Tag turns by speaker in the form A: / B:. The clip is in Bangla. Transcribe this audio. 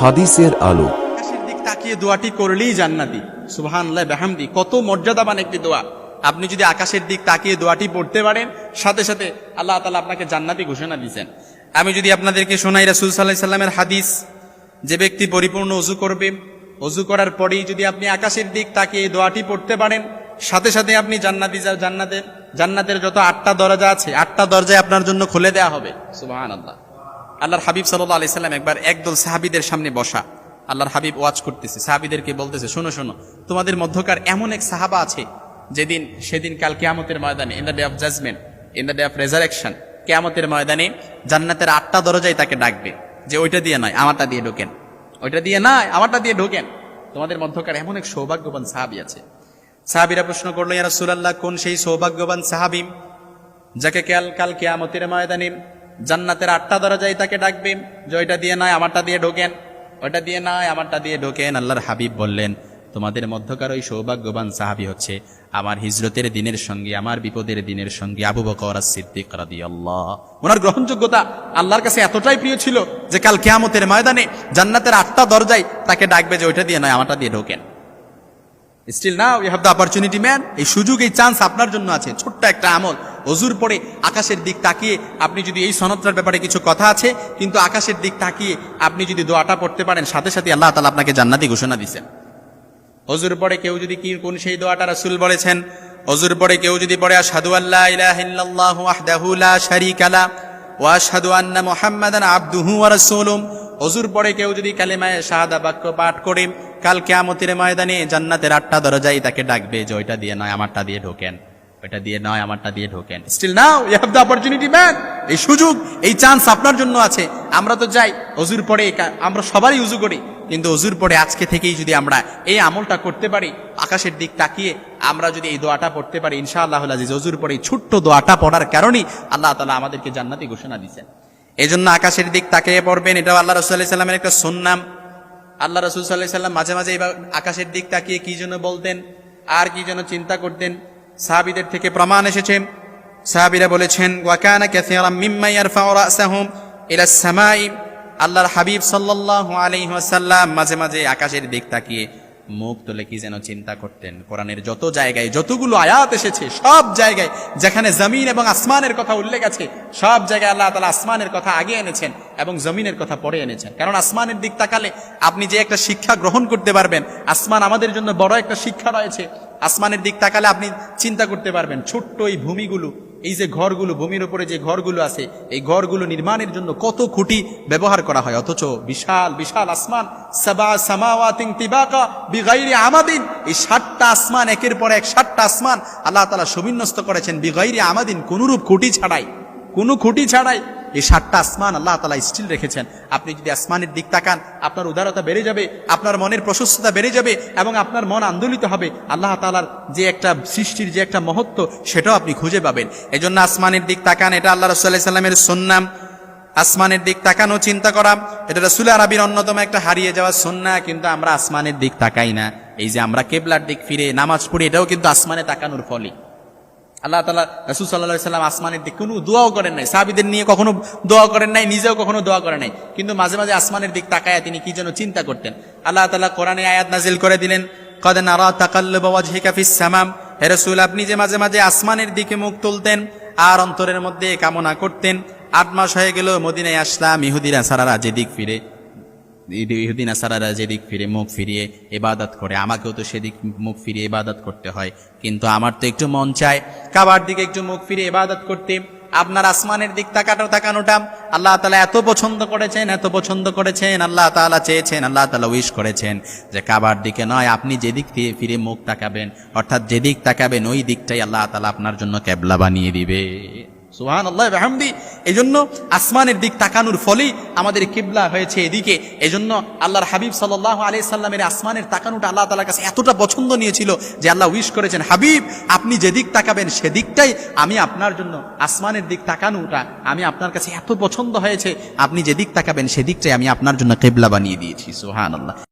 A: হাদিসের আলো।
B: দিক তাকিয়ে দোয়াটি করলেই জান্নাতি। সুবহানাল্লাহ কত মর্যাদাবান একটি দোয়া। আপনি যদি আকাশের দিক তাকিয়ে দোয়াটি পড়তে পারেন, সাথে সাথে আল্লাহ তালা আপনাকে জান্নাতি ঘোষণা দিয়েছেন। আমি যদি আপনাদেরকে শোনাই রাসূল আলাইহি সাল্লামের হাদিস, যে ব্যক্তি পরিপূর্ণ অজু করবে অজু করার পরেই যদি আপনি আকাশের দিক তাকিয়ে দোয়াটি পড়তে পারেন, সাথে সাথে আপনি জান্নাতি জান্নাতের জান্নাতের যত আটটা দরজা আছে, আটটা দরজায় আপনার জন্য খুলে দেওয়া হবে। সুবহানাল্লাহ। আল্লাহর হাবিব সাল্লাহ আলি সাল্লাম একবার একদল সাহাবিদের সামনে বসা। আল্লাহর হাবিব ওয়াজ করতেছে, সাহাবিদেরকে বলতেছে, শোনো শোনো, তোমাদের মধ্যকার এমন এক সাহাবা আছে, যেদিন, সেদিন কাল কেয়ামতের ময়দানে in the day of judgement in the day of resurrection কেয়ামতের ময়দানে জান্নাতের আটটা দরজায় তাকে ডাকবে, যে ওইটা দিয়ে নয়, আমারটা দিয়ে ঢোকেন। ওইটা দিয়ে নয়, আমারটা দিয়ে ঢোকেন। তোমাদের মধ্যকার এমন এক সৌভাগ্যবান সাহাবি আছে। সাহাবিরা প্রশ্ন করল, ইয়া রাসূলুল্লাহ, কোন সেই সৌভাগ্যবান সাহাবি, যাকে কাল কাল কেয়ামতের ময়দানে জান্নাতের আটটা দরজায় তাকে ডাকবে যে ওইটা দিয়ে নয়, আমারটা দিয়ে ঢোকেন। ওইটা দিয়ে নয়, আমারটা দিয়ে ঢোকেন। আল্লাহর হাবিব বললেন, তোমাদের মধ্যকার ওই সৌভাগ্যবান সাহাবি হচ্ছে আমার হিজরতের দিনের সঙ্গে, আমার বিপদের দিনের সঙ্গে আবু বকর সিদ্দিক রাদিয়াল্লাহ। ওনার গ্রহণযোগ্যতা আল্লাহর কাছে এতটাই প্রিয় ছিল যে কাল কেয়ামতের ময়দানে জান্নাতের আটটা দরজায় তাকে ডাকবে যে ওইটা দিয়ে নয়, আমারটা দিয়ে ঢোকেন। Still now you have the opportunity man এই সুযোগ, এই চান্স আপনার জন্য আছে। ছোট্ট একটা আমল। অজুর পরে আকাশের দিক তাকিয়ে আপনি যদি এই সনদটার ব্যাপারে কিছু কথা আছে, কিন্তু আকাশের দিক তাকিয়ে আপনি যদি দোয়াটা পড়তে পারেন, সাথে সাথে আল্লাহ তালা আপনাকে জান্নাতি ঘোষণা দিচ্ছেন অজুর পরে কেউ যদি কি কোন সেই দোয়াটা রাসুল বলেছেন, অজুর পরে কেউ যদি পড়ে আশহাদু আল্লা ইলাহা ইল্লাল্লাহু ওয়াহদাহু লা শারীকা লা ওয়া আশহাদু আন্না মুহাম্মাদান আবদুহু ওয়া রাসূলুহু। অজুর পরে কেউ যদি কালেমায়ে শাহাদা বাক্য পাঠ করে, কাল কিয়ামতের ময়দানে জান্নাতের আটটা দরজায় তাকে ডাকবে ওইটা দিয়ে নয়, আমারটা দিয়ে ঢোকেন। ওইটা দিয়ে নয়, আমারটা দিয়ে ঢোকেন। Still now you have the opportunity man এই সুযোগ, এই চান্স আপনার জন্য আছে। আমরা তো যাই, অজুর পরে আমরা সবারই উজু করি। কিন্তু অজুর পরে আজকে থেকেই যদি আমরা এই আমলটা করতে পারি, আকাশের দিক তাকিয়ে আমরা যদি এই দোয়াটা পড়তে পারি ইনশাআল্লাহ আজিজ, অজুর পরে এই ছোট্ট দোয়াটা পড়ার কারণেই আল্লাহ তালা আমাদেরকে জান্নাতি ঘোষণা দিচ্ছেন এই জন্য আকাশের দিক তাকিয়ে পড়বেন, এটাও আল্লাহ রসুল্লাহ সাল্লামের একটা সুন্নাম। আল্লাহ রসুল সাল্লাহ সাল্লাম মাঝে মাঝে এবার আকাশের দিক তাকিয়ে কি জন্য বলতেন, আর কি যেন চিন্তা করতেন। সাহাবিদের থেকে প্রমাণ এসেছে। সাহাবিরা বলেছেন রাসাহুম ইলা সামাই। আল্লাহর হাবিব সাল্লাল্লাহু আলাইহি ওয়াসাল্লাম মাঝে মাঝে আকাশের দিক তাকিয়ে মুখ তুলে কি যেন চিন্তা করতেন। কোরআনের যত জায়গায় যতগুলো আয়াত এসেছে, সব জায়গায় যেখানে জমিন এবং আসমানের কথা উল্লেখ আছে, সব জায়গায় আল্লাহ তালা আসমানের কথা আগে এনেছেন এবং জমিনের কথা পরে এনেছেন। কারণ আসমানের দিক তাকালে আপনি যে একটা শিক্ষা গ্রহণ করতে পারবেন, আসমান আমাদের জন্য বড় একটা শিক্ষা রয়েছে। আসমানের দিক তাকালে আপনি চিন্তা করতে পারবেন, ছোট্ট এই ভূমিগুলো, এই যে ঘরগুলো, ভূমির উপরে যে ঘরগুলো আছে, এই ঘরগুলো নির্মাণের জন্য কত খুঁটি ব্যবহার করা হয়? অথচ বিশাল বিশাল আসমান, সাবা আমাদিন। এই ষাটটা আসমান, একের পর এক ষাটটা আসমান আল্লাহ তালা সুবিন্যস্ত করেছেন বিগাইরি আমাদিন। কোনরূপ খুঁটি ছাড়াই, কোনো খুঁটি ছাড়াই এই সাতটা আসমান আল্লাহ তালা স্টিল রেখেছেন। আপনি যদি আসমানের দিক তাকান, আপনার উদারতা বেড়ে যাবে, আপনার মনের প্রশস্ততা বেড়ে যাবে এবং আপনার মন আন্দোলিত হবে। আল্লাহ তালার যে একটা সৃষ্টির যে একটা মহত্ব, সেটাও আপনি খুঁজে পাবেন। এই জন্য আসমানের দিক তাকান, এটা আল্লাহ রসুল্লাহ সাল্লামের সন্নাম আসমানের দিক তাকানো, চিন্তা করা, এটা রসুল আরবির অন্যতম একটা হারিয়ে যাওয়া সন্না কিন্তু আমরা আসমানের দিক তাকাই না। এই যে আমরা কেবলার দিক ফিরে, নামাজ পড়ি, এটাও কিন্তু আসমানে তাকানোর ফলে আল্লাহ তালা রসুল সাল্লাহ সাল্লাম আসমানের দিক কোনো দোয়াও করেন নাই। সাহাবিদের নিয়ে কখনো দোয়া করেন নাই, নিজেও কখনো দোয়া করেন নাই। কিন্তু মাঝে মাঝে আসমানের দিক তাকায় তিনি কি যেন চিন্তা করতেন। আল্লাহ তালা কোরআনে আয়াত নাজিল করে দিলেন, কদে নারা তাকাল্লু ওয়াজহিকা ফিস সামাম। হে রসুল, আপনি যে মাঝে মাঝে আসমানের দিকে মুখ তুলতেন, আর অন্তরের মধ্যে কামনা করতেন, আট মাস হয়ে গেল মদিনায় আসলাম, ইহুদিরা সারা সারারা যেদিক ফিরে। ইহুদিন আসারারা যেদিক ফিরে মুখ ফিরিয়ে এবাদত করে, আমাকেও তো সেদিক মুখ ফিরিয়ে এবাদত করতে হয়। কিন্তু আমার তো একটু মন চায় কাবার দিকে একটু মুখ ফিরিয়ে এবাদত করতে। আপনার আসমানের দিক তাকাটো তাকানোটা আল্লাহ তালা এত পছন্দ করেছেন, এত পছন্দ করেছেন, আল্লাহ তালা চেয়েছেন, আল্লাহ তালা উইশ করেছেন যে কাবার দিকে নয়, আপনি যেদিক দিয়ে ফিরে মুখ তাকাবেন, অর্থাৎ যেদিক তাকাবেন, ওই দিকটাই আল্লাহ তালা আপনার জন্য ক্যাবলা বানিয়ে দিবে। সুহান আল্লাহ হামদি এই জন্য আসমানের দিক তাকানোর ফলেই আমাদের কিবলা হয়েছে এদিকে। এই জন্য আল্লাহর হাবিব সাল্লাহ আলি সাল্লামের আসমানের তাকানোটা আল্লাহ তালার কাছে এতটা পছন্দ নিয়েছিল যে আল্লাহ উইশ করেছেন, হাবিব, আপনি যেদিক তাকাবেন সেদিকটাই আমি আপনার জন্য আসমানের দিক তাকানোটা আমি আপনার কাছে এত পছন্দ হয়েছে, আপনি যেদিক তাকাবেন সেদিকটাই আমি আপনার জন্য কেবলা বানিয়ে দিয়েছি। সুহান আল্লাহ